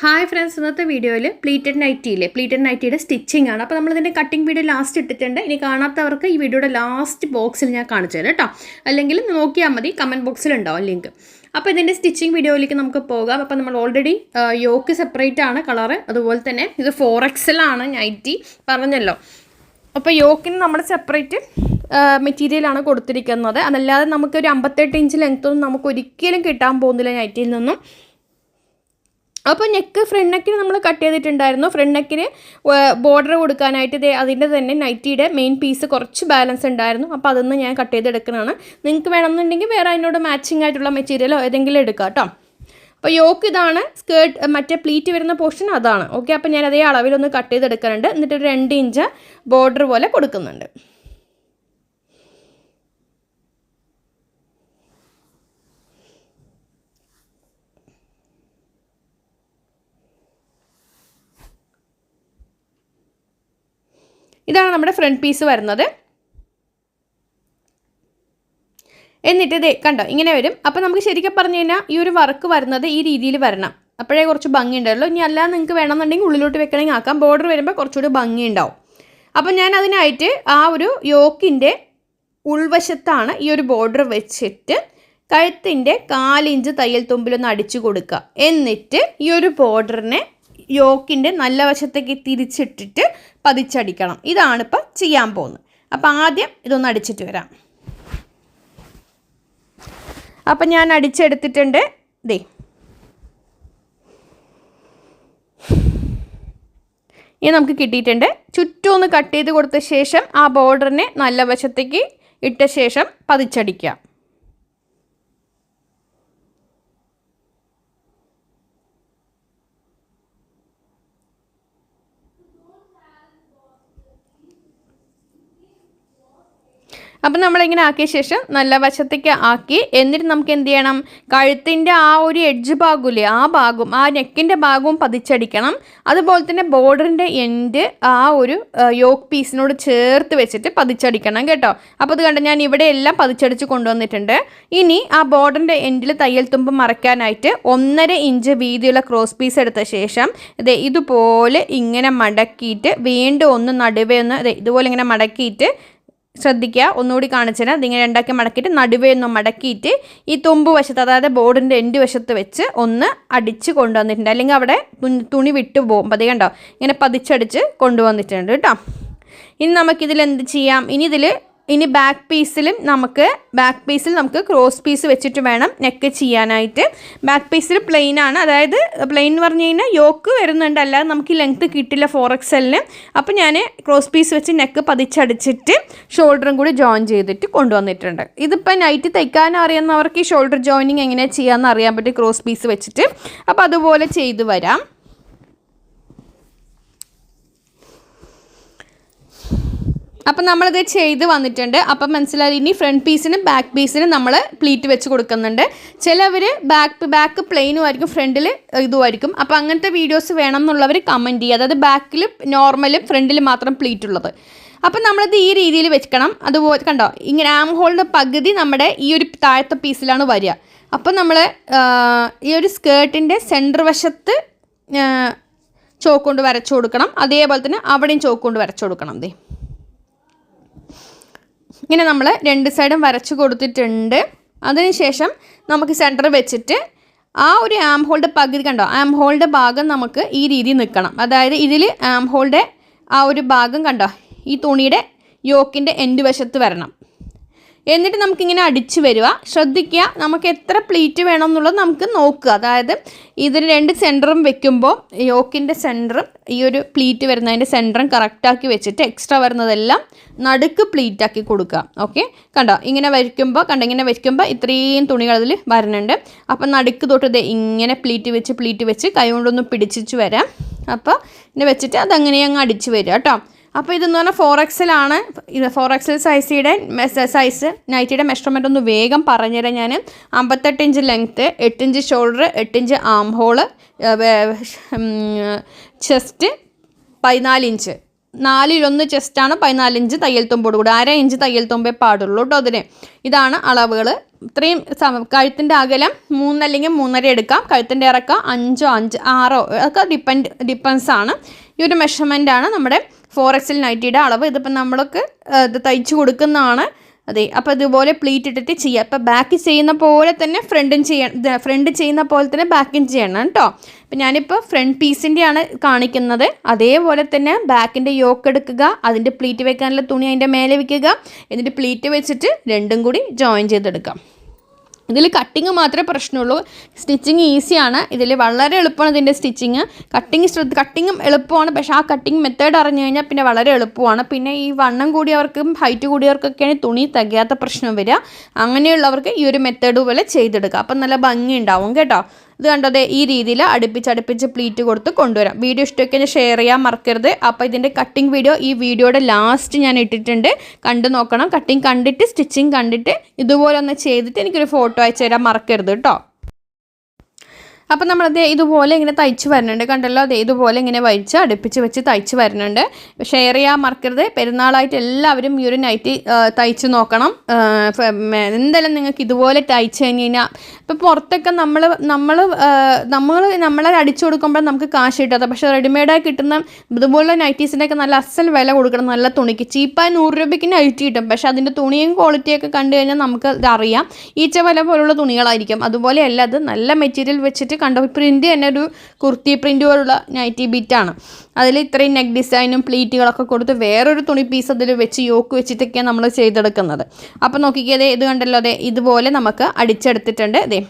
Hi friends ഇന്നത്തെ വീഡിയോയിൽ pleated നൈറ്റിയില്ലേ പ്ലീറ്റഡ് നൈറ്റിയുടെ സ്റ്റിച്ചിങ് ആണ്. അപ്പോൾ നമ്മളിതിന്റെ കട്ടിംഗ് വീഡിയോ ലാസ്റ്റ് ഇട്ടിട്ടുണ്ട്. ഇനി കാണാത്തവർക്ക് ഈ വീഡിയോയുടെ ലാസ്റ്റ് ബോക്സിൽ ഞാൻ കാണിച്ചു തരാം കേട്ടോ. അല്ലെങ്കിൽ നോക്കിയാൽ മതി കമന്റ് ബോക്സിൽ ഉണ്ടാവും ലിങ്ക് അപ്പോൾ ഇതിന്റെ സ്റ്റിച്ചിങ് വീഡിയോയിലേക്ക് നമുക്ക് പോകാം. അപ്പോൾ നമ്മൾ ഓൾറെഡി യോക്ക് സെപ്പറേറ്റ് ആണ് കളറ് അതുപോലെ തന്നെ ഇത് ഫോർ എക്സലാണ് നൈറ്റി പറഞ്ഞല്ലോ. അപ്പോൾ യോക്കിന് നമ്മൾ സെപ്പറേറ്റ് മെറ്റീരിയലാണ് കൊടുത്തിരിക്കുന്നത്. അതല്ലാതെ നമുക്കൊരു അമ്പത്തെട്ട് ഇഞ്ച് ലെങ്ത്തൊന്നും നമുക്ക് ഒരിക്കലും കിട്ടാൻ പോകുന്നില്ല നൈറ്റിയിൽ നിന്നും. അപ്പോൾ നെക്ക് ഫ്രണ്ട് നെക്കിന് നമ്മൾ കട്ട് ചെയ്തിട്ടുണ്ടായിരുന്നു. ഫ്രണ്ട് നെക്കിന് ബോർഡർ കൊടുക്കാനായിട്ട് ഇതേ അതിന്റെ തന്നെ നൈറ്റിയുടെ മെയിൻ പീസ് കുറച്ച് ബാലൻസ് ഉണ്ടായിരുന്നു. അപ്പോൾ അതൊന്ന് ഞാൻ കട്ട് ചെയ്തെടുക്കുന്നതാണ്. നിങ്ങൾക്ക് വേണമെന്നുണ്ടെങ്കിൽ വേറെ അതിനോട് മാച്ചിങ് ആയിട്ടുള്ള മെറ്റീരിയലോ ഏതെങ്കിലും എടുക്കാം കേട്ടോ അപ്പോൾ യോക്ക് ഇതാണ് സ്കേർട്ട് മറ്റേ പ്ലീറ്റ് വരുന്ന പോർഷൻ അതാണ്. ഓക്കെ അപ്പോൾ ഞാൻ അതേ അളവിലൊന്ന് കട്ട് ചെയ്തെടുക്കുന്നുണ്ട്. എന്നിട്ട് രണ്ട് ഇഞ്ച് ബോർഡർ പോലെ കൊടുക്കുന്നുണ്ട്. ഇതാണ് നമ്മുടെ ഫ്രണ്ട് പീസ് വരുന്നത്. എന്നിട്ട് ഇതേ കണ്ടോ ഇങ്ങനെ വരും. അപ്പോൾ നമുക്ക് ശരിക്കും പറഞ്ഞു കഴിഞ്ഞാൽ ഈ ഒരു വർക്ക് വരുന്നത് ഈ രീതിയിൽ വരണം. അപ്പോഴേ കുറച്ച് ഭംഗി ഉണ്ടാവുള്ളൂ. ഇനി അല്ലാതെ നിങ്ങൾക്ക് വേണമെന്നുണ്ടെങ്കിൽ ഉള്ളിലോട്ട് വെക്കണമെങ്കിൽ ആക്കാം. ബോർഡർ വരുമ്പോൾ കുറച്ചുകൂടി ഭംഗി ഉണ്ടാവും. അപ്പം ഞാൻ അതിനായിട്ട് ആ ഒരു യോക്കിന്റെ ഉൾവശത്താണ് ഈ ഒരു ബോർഡർ വെച്ചിട്ട് കഴുത്തിന്റെ കാലിഞ്ച് തയ്യൽ തുമ്പിലൊന്ന് അടിച്ചു കൊടുക്കുക. എന്നിട്ട് ഈ ഒരു ബോർഡറിനെ യോക്കിന്റെ നല്ല വശത്തേക്ക് തിരിച്ചിട്ടിട്ട് പതിച്ചടിക്കണം. ഇതാണ് ചെയ്യാൻ പോകുന്നത്. അപ്പം ആദ്യം ഇതൊന്ന് അടിച്ചിട്ട് വരാം. അപ്പം ഞാൻ അടിച്ചെടുത്തിട്ടുണ്ട്. ദേ. ഇനി നമുക്ക് കിട്ടിയിട്ടുണ്ട്. ചുറ്റും ഒന്ന് കട്ട് ചെയ്ത് കൊടുത്ത ശേഷം ആ ബോർഡറിനെ നല്ല വശത്തേക്ക് ഇട്ട ശേഷം പതിച്ചടിക്കുക അപ്പം നമ്മളിങ്ങനെ ആക്കിയ ശേഷം നല്ല വശത്തേക്ക് ആക്കി എന്നിട്ട് നമുക്ക് എന്ത് ചെയ്യണം? കഴുത്തിന്റെ ആ ഒരു എഡ്ജ് ഭാഗമില്ലേ ആ ഭാഗവും ആ നെക്കിന്റെ ഭാഗവും പതിച്ചടിക്കണം. അതുപോലെ തന്നെ ബോർഡറിന്റെ എൻഡ് ആ ഒരു യോക്ക് പീസിനോട് ചേർത്ത് വെച്ചിട്ട് പതിച്ചടിക്കണം കേട്ടോ. അപ്പോൾ അത് കണ്ട് ഞാൻ ഇവിടെ എല്ലാം പതിച്ചടിച്ച് കൊണ്ടുവന്നിട്ടുണ്ട്. ഇനി ആ ബോർഡറിന്റെ എൻഡിൽ തയ്യൽ തുമ്പ് മറയ്ക്കാനായിട്ട് ഒന്നര ഇഞ്ച് വീതിയുള്ള ക്രോസ് പീസ് എടുത്ത ശേഷം ഇത് ഇതുപോലെ ഇങ്ങനെ മടക്കിയിട്ട് വീണ്ടും ഒന്ന് നടുവേ ഒന്ന് ഇതുപോലെ ഇങ്ങനെ മടക്കിയിട്ട് ശ്രദ്ധിക്കുക. ഒന്നുകൂടി കാണിച്ചതിന് നിങ്ങൾ രണ്ടാക്കി മടക്കിയിട്ട് നടുവേ ഒന്ന് മടക്കിയിട്ട് ഈ തുമ്പ് വശത്ത് അതായത് ബോർഡിന്റെ എൻഡ് വശത്ത് വെച്ച് ഒന്ന് അടിച്ച് കൊണ്ടുവന്നിട്ടുണ്ട്. അല്ലെങ്കിൽ അവിടെ തുണി വിട്ടു പോകും. അത് കണ്ടോ? ഇങ്ങനെ പതിച്ചടിച്ച് കൊണ്ടുവന്നിട്ടുണ്ട് കേട്ടോ. ഇനി നമുക്കിതിൽ എന്ത് ചെയ്യാം? ഇനി ഇതിൽ ഇനി ബാക്ക് പീസിലും നമുക്ക് ബാക്ക് പീസിൽ നമുക്ക് ക്രോസ് പീസ് വെച്ചിട്ട് വേണം നെക്ക് ചെയ്യാനായിട്ട്. ബാക്ക് പീസിൽ പ്ലെയിൻ ആണ്. അതായത് പ്ലെയിൻ എന്ന് പറഞ്ഞു കഴിഞ്ഞാൽ യോക്ക് വരുന്നുണ്ട്. അല്ലാതെ നമുക്ക് ഈ ലെങ്ത്ത് കിട്ടില്ല ഫോർ എക്സലിന് അപ്പോൾ ഞാൻ ക്രോസ് പീസ് വെച്ച് നെക്ക് പതിച്ചടിച്ചിട്ട് ഷോൾഡറും കൂടി ജോയിൻ ചെയ്തിട്ട് കൊണ്ടുവന്നിട്ടുണ്ട്. ഇതിപ്പോൾ നൈറ്റ് തയ്ക്കാൻ അറിയുന്നവർക്ക് ഈ ഷോൾഡർ ജോയിനിങ് എങ്ങനെ ചെയ്യാമെന്ന് അറിയാൻ പറ്റും ക്രോസ് പീസ് വെച്ചിട്ട്. അപ്പോൾ അതുപോലെ ചെയ്തു വരാം. അപ്പം നമ്മളിത് ചെയ്ത് വന്നിട്ടുണ്ട്. അപ്പം മനസ്സിലായി ഇനി ഫ്രണ്ട് പീസിനും ബാക്ക് പീസിനും നമ്മൾ പ്ലീറ്റ് വെച്ച് കൊടുക്കുന്നുണ്ട്. ചിലവർ ബാക്ക് ബാക്ക് പ്ലെയിനും ആയിരിക്കും ഫ്രണ്ടിൽ ഇതുമായിരിക്കും. അപ്പോൾ അങ്ങനത്തെ വീഡിയോസ് വേണം എന്നുള്ളവർ കമന്റ് ചെയ്യുക. അതായത് ബാക്കിൽ നോർമലും ഫ്രണ്ടിൽ മാത്രം പ്ലീറ്റ് ഉള്ളത്. അപ്പം നമ്മളത് ഈ രീതിയിൽ വെക്കണം. അതുപോലെ കണ്ടോ ഇങ്ങനെ ആം ഹോളിന്റെ പകുതി നമ്മുടെ ഈ ഒരു താഴത്തെ പീസിലാണ് വരിക. അപ്പം നമ്മൾ ഈ ഒരു സ്കേർട്ടിന്റെ സെന്റർ വശത്ത് ചോക്ക് കൊണ്ട് വരച്ചു കൊടുക്കണം. അതേപോലെ തന്നെ അവിടെയും ചോക്ക് കൊണ്ട് വരച്ചു കൊടുക്കണം ദേ. ഇങ്ങനെ നമ്മൾ രണ്ട് സൈഡും വരച്ച് കൊടുത്തിട്ടുണ്ട്. അതിനുശേഷം നമുക്ക് സെന്റർ വെച്ചിട്ട് ആ ഒരു ആം ഹോളിന്റെ പകുതി കണ്ടോ? ആം ഹോളിന്റെ ഭാഗം നമുക്ക് ഈ രീതിയിൽ നിൽക്കണം. അതായത് ഇതിൽ ആം ഹോളിന്റെ ആ ഒരു ഭാഗം കണ്ടോ? ഈ തുണിയുടെ യോക്കിന്റെ എൻഡ് വശത്ത് വരണം. എന്നിട്ട് നമുക്കിങ്ങനെ അടിച്ചു വരിക. ശ്രദ്ധിക്കുക നമുക്ക് എത്ര പ്ലീറ്റ് വേണം എന്നുള്ളത് നമുക്ക് നോക്കുക. അതായത് ഇതിന് രണ്ട് സെന്ററും വെക്കുമ്പോൾ യോക്കിന്റെ സെന്ററും ഈ ഒരു പ്ലീറ്റ് വരുന്നതിന്റെ സെന്ററും കറക്റ്റാക്കി വെച്ചിട്ട് എക്സ്ട്രാ വരുന്നതെല്ലാം നടുക്ക് പ്ലീറ്റാക്കി കൊടുക്കുക. ഓക്കെ കണ്ടോ? ഇങ്ങനെ വരയ്ക്കുമ്പോൾ കണ്ടോ? ഇങ്ങനെ വയ്ക്കുമ്പോൾ ഇത്രയും തുണികൾ അതിൽ വരുന്നുണ്ട്. അപ്പം നടുക്ക് തൊട്ട് ഇത് ഇങ്ങനെ പ്ലീറ്റ് വെച്ച് പ്ലീറ്റ് വെച്ച് കൈ കൊണ്ടൊന്ന് പിടിച്ചിട്ട് വരാം. അപ്പോൾ ഇങ്ങനെ വെച്ചിട്ട് അതങ്ങനെ അങ്ങ് അടിച്ച് വരിക കേട്ടോ. അപ്പോൾ ഇതെന്ന് പറഞ്ഞാൽ ഫോർ എക്സലാണ് ഫോർ എക്സൽ സൈസിയുടെ സൈസ് നൈറ്റിയുടെ മെഷർമെന്റ് ഒന്ന് വേഗം പറഞ്ഞുതരാം ഞാൻ അമ്പത്തെട്ട് ഇഞ്ച് ലെങ്ത്ത് എട്ട് ഇഞ്ച് ഷോൾഡർ എട്ട് ഇഞ്ച് ആം ഹോൾ ചെസ്റ്റ് പതിനാല് ഇഞ്ച് നാലിലൊന്ന് ചെസ്റ്റാണ് പതിനാലിഞ്ച് തയ്യൽ തുമ്പോട് കൂടി അര ഇഞ്ച് തയ്യൽ തുമ്പേ പാടുള്ളൂ കേട്ടോ അതിന്. ഇതാണ് അളവുകൾ ഇത്രയും കഴുത്തിന്റെ അകലം മൂന്നല്ലെങ്കിൽ മൂന്നര എടുക്കാം. കഴുത്തിന്റെ ഇറക്കം അഞ്ചോ അഞ്ച് ആറോ ഒക്കെ ഡിപ്പെൻഡ് ഡിപ്പെൻസ് ആണ്. ഈ ഒരു മെഷർമെന്റ് ആണ് നമ്മുടെ ഫോർ എക്സിൽ നൈറ്റിയുടെ അളവ്. ഇതിപ്പോൾ നമ്മൾക്ക് ഇത് തയ്ച്ചു കൊടുക്കുന്നതാണ്. അതെ അപ്പോൾ ഇതുപോലെ പ്ലീറ്റ് ഇട്ടിട്ട് ചെയ്യുക അപ്പോൾ ബാക്ക് ചെയ്യുന്ന പോലെ തന്നെ ഫ്രണ്ടും ചെയ്യണം ഫ്രണ്ട് ചെയ്യുന്ന പോലെ തന്നെ ബാക്കും ചെയ്യണം കേട്ടോ അപ്പം ഞാനിപ്പോൾ ഫ്രണ്ട് പീസിന്റെയാണ് കാണിക്കുന്നത്. അതേപോലെ തന്നെ ബാക്കിന്റെ യോക്ക് എടുക്കുക അതിന്റെ പ്ലീറ്റ് വെക്കാനുള്ള തുണി അതിന്റെ മേലെ വെക്കുക എന്നിട്ട് പ്ലീറ്റ് വെച്ചിട്ട് രണ്ടും കൂടി ജോയിൻ ചെയ്തെടുക്കാം. ഇതിൽ കട്ടിങ് മാത്രമേ പ്രശ്നമുള്ളൂ. സ്റ്റിച്ചിങ് ഈസിയാണ് ഇതിൽ വളരെ എളുപ്പമാണ് ഇതിന്റെ സ്റ്റിച്ചിങ് കട്ടിങ് ശ്രദ്ധ കട്ടിങ്ങും എളുപ്പമാണ്. പക്ഷേ ആ കട്ടിങ് മെത്തേഡ് അറിഞ്ഞു കഴിഞ്ഞാൽ പിന്നെ വളരെ എളുപ്പമാണ്. പിന്നെ ഈ വണ്ണം കൂടിയവർക്കും ഹൈറ്റ് കൂടിയവർക്കൊക്കെയാണ് തുണി തികയാത്ത പ്രശ്നം വരിക. അങ്ങനെയുള്ളവർക്ക് ഈ ഒരു മെത്തേഡ് പോലെ ചെയ്തെടുക്കുക അപ്പം നല്ല ഭംഗി ഉണ്ടാവും കേട്ടോ. ഇത് കണ്ടത് ഈ രീതിയിൽ അടുപ്പിച്ച് അടുപ്പിച്ച് പ്ലീറ്റ് കൊടുത്ത് കൊണ്ടുവരാം. വീഡിയോ ഇഷ്ടമൊക്കെ ഷെയർ ചെയ്യാൻ മറക്കരുത്. അപ്പോൾ ഇതിന്റെ കട്ടിംഗ് വീഡിയോ ഈ വീഡിയോയുടെ ലാസ്റ്റ് ഞാൻ ഇട്ടിട്ടുണ്ട്. കണ്ടു നോക്കണം. കട്ടിംഗ് കണ്ടിട്ട് സ്റ്റിച്ചിങ് കണ്ടിട്ട് ഇതുപോലെ ഒന്ന് ചെയ്തിട്ട് എനിക്കൊരു ഫോട്ടോ അയച്ചു തരാൻ മറക്കരുത് കേട്ടോ അപ്പം നമ്മളത് ഇതുപോലെ ഇങ്ങനെ തയ്ച്ച് വരുന്നുണ്ട്. കണ്ടല്ലോ? അതേ ഇതുപോലെ ഇങ്ങനെ വലിച്ച് അടുപ്പിച്ച് വെച്ച് തയ്ച്ച് വരുന്നുണ്ട്. ഷെയർ ചെയ്യാൻ മറക്കരുത്. പെരുന്നാളായിട്ട് എല്ലാവരും ഈ ഒരു നൈറ്റി തയ്ച്ച് നോക്കണം. എന്തായാലും നിങ്ങൾക്ക് ഇതുപോലെ തയ്ച്ച് കഴിഞ്ഞ് കഴിഞ്ഞാൽ ഇപ്പം പുറത്തൊക്കെ നമ്മൾ നമ്മൾ നമ്മൾ നമ്മളെ അടിച്ചു കൊടുക്കുമ്പോൾ നമുക്ക് കാശ് കിട്ടാത്ത പക്ഷേ റെഡിമെയ്ഡായി കിട്ടുന്ന ഇതുപോലുള്ള നൈറ്റീസിന്റെയൊക്കെ നല്ല അസൽ വില കൊടുക്കണം. നല്ല തുണിക്ക്. ചീപ്പായി നൂറ് രൂപയ്ക്ക് നൈറ്റി കിട്ടും. പക്ഷേ അതിന്റെ തുണിയും ക്വാളിറ്റിയൊക്കെ കണ്ടു കഴിഞ്ഞാൽ നമുക്ക് അറിയാം. ഈച്ച വില പോലുള്ള തുണികളായിരിക്കും. അതുപോലെ അല്ല അത് നല്ല മെറ്റീരിയൽ വെച്ചിട്ട് കണ്ടോ? പ്രിന്റ് തന്നെ ഒരു കുർത്തി പ്രിന്റ് പോലുള്ള നൈറ്റി ബിറ്റാണ് അതിൽ ഇത്രയും നെക്ക് ഡിസൈനും പ്ലീറ്റുകളൊക്കെ കൊടുത്ത് വേറൊരു തുണി പീസ് അതിൽ വെച്ച് യോക്ക് വെച്ചിട്ടൊക്കെയാണ് നമ്മൾ ചെയ്തെടുക്കുന്നത്. അപ്പോൾ നോക്കിക്കേ ഇത് കണ്ടല്ലോ അതെ ഇതുപോലെ നമുക്ക് അടിച്ചെടുത്തിട്ടുണ്ട് അതെ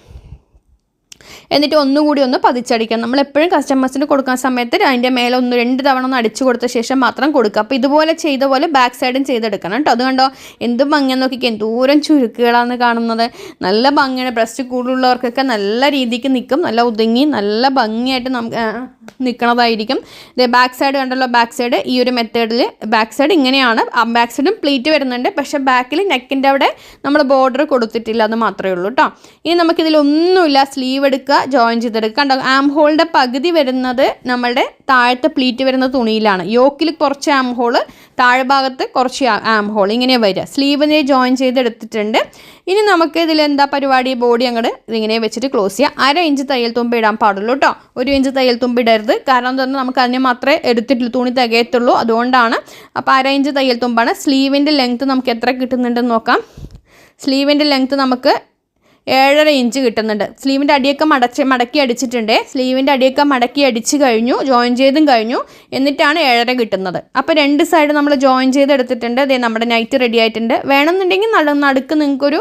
എന്നിട്ട് ഒന്നുകൂടി ഒന്ന് പതിച്ചടിക്കാം നമ്മൾ എപ്പോഴും കസ്റ്റമേഴ്സിന് കൊടുക്കുന്ന സമയത്ത് അതിന്റെ മേലെ ഒന്ന് രണ്ട് തവണ ഒന്ന് അടിച്ചു കൊടുത്ത ശേഷം മാത്രം കൊടുക്കുക. അപ്പോൾ ഇതുപോലെ ചെയ്ത പോലെ ബാക്ക് സൈഡും ചെയ്തെടുക്കണം കേട്ടോ. അതുകൊണ്ടോ എന്ത് ഭംഗിയെന്ന് നോക്കിക്കാൻ ദൂരം ചുരുക്കുകളാണ് കാണുന്നത്. നല്ല ഭംഗിയാണ്. ബ്രസ്റ്റ് കൂടുതലുള്ളവർക്കൊക്കെ നല്ല രീതിക്ക് നിൽക്കും. നല്ല ഒതുങ്ങി നല്ല ഭംഗിയായിട്ട് നമുക്ക് നിൽക്കണതായിരിക്കും ഇത് ബാക്ക് സൈഡ് കണ്ടല്ലോ ബാക്ക് സൈഡ് ഈ ഒരു മെത്തേഡിൽ ബാക്ക് സൈഡ് ഇങ്ങനെയാണ്. ബാക്ക് സൈഡും പ്ലീറ്റ് വരുന്നുണ്ട്. പക്ഷേ ബാക്കിൽ നെക്കിന്റെ അവിടെ നമ്മൾ ബോർഡർ കൊടുത്തിട്ടില്ല അത് മാത്രമേ ഉള്ളൂ കേട്ടോ ഇനി നമുക്കിതിലൊന്നുമില്ല സ്ലീവ് എടുക്കുക ജോയിൻ ചെയ്തെടുക്കുക. കണ്ടോ ആം ഹോളിന്റെ പകുതി വരുന്നത് നമ്മളുടെ താഴത്തെ പ്ലീറ്റ് വരുന്ന തുണിയിലാണ്. യോക്കിൽ കുറച്ച് ആം ഹോൾ താഴെ ഭാഗത്ത് കുറച്ച് ആം ഹോൾ ഇങ്ങനെ വരിക. സ്ലീവിനെ ജോയിൻ ചെയ്തെടുത്തിട്ടുണ്ട്. ഇനി നമുക്ക് ഇതിൽ എന്താ പരിപാടി? ബോഡി അങ്ങോട്ട് ഇതിങ്ങനെ വെച്ചിട്ട് ക്ലോസ് ചെയ്യുക അര ഇഞ്ച് തയ്യൽ തുമ്പ് ഇടാൻ പാടുള്ളൂ കേട്ടോ ഒരു ഇഞ്ച് തയ്യൽ തുമ്പ് ഇടരുത്. കാരണം എന്താ നമുക്ക് അതിനെ മാത്രമേ എടുത്തിട്ടുള്ളൂ. തുണി തികയത്തുള്ളൂ. അതുകൊണ്ടാണ്. അപ്പോൾ അര ഇഞ്ച് തയ്യൽ തുമ്പാണ്. സ്ലീവിന്റെ ലെങ്ത്ത് നമുക്ക് എത്ര കിട്ടുന്നുണ്ടെന്ന് നോക്കാം. സ്ലീവിന്റെ ലെങ്ത്ത് നമുക്ക് ഏഴര ഇഞ്ച് കിട്ടുന്നുണ്ട്. സ്ലീവിന്റെ അടിയൊക്കെ മടച്ച് മടക്കി അടിച്ചിട്ടുണ്ട്. സ്ലീവിന്റെ അടിയൊക്കെ മടക്കി അടിച്ച് കഴിഞ്ഞു ജോയിൻ ചെയ്തും കഴിഞ്ഞു. എന്നിട്ടാണ് ഏഴര കിട്ടുന്നത്. അപ്പോൾ രണ്ട് സൈഡ് നമ്മൾ ജോയിൻ ചെയ്ത് എടുത്തിട്ടുണ്ട്. അതേ നമ്മുടെ നൈറ്റ് റെഡി ആയിട്ടുണ്ട്. വേണമെന്നുണ്ടെങ്കിൽ നട നടുക്ക് നിങ്ങൾക്കൊരു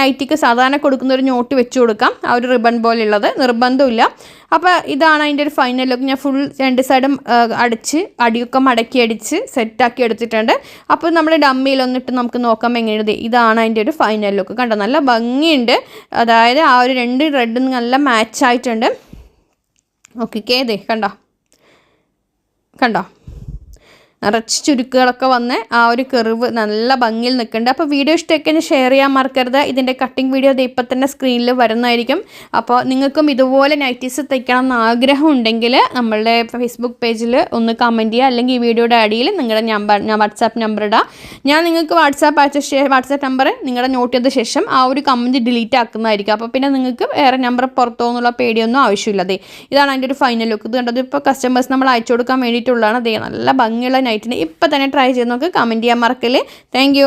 നൈറ്റിക്ക് സാധാരണ കൊടുക്കുന്ന ഒരു നോട്ട് വെച്ച് കൊടുക്കാം. ആ ഒരു റിബൺ പോലെയുള്ളത്. നിർബന്ധമില്ല. അപ്പോൾ ഇതാണ് അതിന്റെ ഒരു ഫൈനൽ ലുക്ക് ഞാൻ ഫുൾ രണ്ട് സൈഡും അടിച്ച് അടിയൊക്കെ മടക്കി അടിച്ച് സെറ്റാക്കി എടുത്തിട്ടുണ്ട്. അപ്പോൾ നമ്മുടെ ഡമ്മിയിലൊന്നിട്ട് നമുക്ക് നോക്കാം എങ്ങനെയാണ് ഇതാണ് അതിന്റെ ഒരു ഫൈനൽ ലുക്ക് കണ്ടോ നല്ല ഭംഗിയുണ്ട്. അതായത് ആ ഒരു രണ്ട് റെഡും നല്ല മാച്ച് ആയിട്ടുണ്ട്. ഓക്കെ ദേ കണ്ടോ? കണ്ടോ? നിറച്ച് ചുരുക്കുകളൊക്കെ വന്ന് ആ ഒരു കെറിവ് നല്ല ഭംഗിയിൽ നിൽക്കുന്നുണ്ട്. അപ്പോൾ വീഡിയോ ഇഷ്ടമൊക്കെ ഷെയർ ചെയ്യാൻ മറക്കരുത്. ഇതിന്റെ കട്ടിംഗ് വീഡിയോ ഇത് ഇപ്പം തന്നെ സ്ക്രീനിൽ വരുന്നതായിരിക്കും. അപ്പോൾ നിങ്ങൾക്കും ഇതുപോലെ നൈറ്റീസ് തയ്ക്കണം എന്ന് ആഗ്രഹം ഉണ്ടെങ്കിൽ നമ്മളുടെ ഫേസ്ബുക്ക് പേജിൽ ഒന്ന് കമന്റ് ചെയ്യുക. അല്ലെങ്കിൽ ഈ വീഡിയോയുടെ അടിയിൽ നിങ്ങളുടെ നമ്പർ ഞാൻ വാട്സാപ്പ് നമ്പർ ഇടാം. ഞാൻ നിങ്ങൾക്ക് വാട്സാപ്പ് അയച്ച വാട്സാപ്പ് നമ്പർ നിങ്ങളുടെ നോട്ട് ചെയ്ത ശേഷം ആ ഒരു കമന്റ് ഡിലീറ്റ് ആക്കുന്നതായിരിക്കും. അപ്പോൾ പിന്നെ നിങ്ങൾക്ക് വേറെ നമ്പർ പുറത്തു നിന്നുള്ള പേടിയൊന്നും ആവശ്യമില്ല. ഇതാണ് അതിന്റെ ഒരു ഫൈനൽ ലുക്ക് ഇത് കണ്ടത് ഇപ്പോൾ കസ്റ്റമേഴ്സ് നമ്മൾ അയച്ചു കൊടുക്കാൻ വേണ്ടിയിട്ടുള്ളതാണ്. അതേ നല്ല ഭംഗിയുള്ള നൈറ്റിന് ഇപ്പം തന്നെ ട്രൈ ചെയ്ത് നോക്ക്. കമന്റ് ചെയ്യാൻ മറക്കല്ലേ. താങ്ക്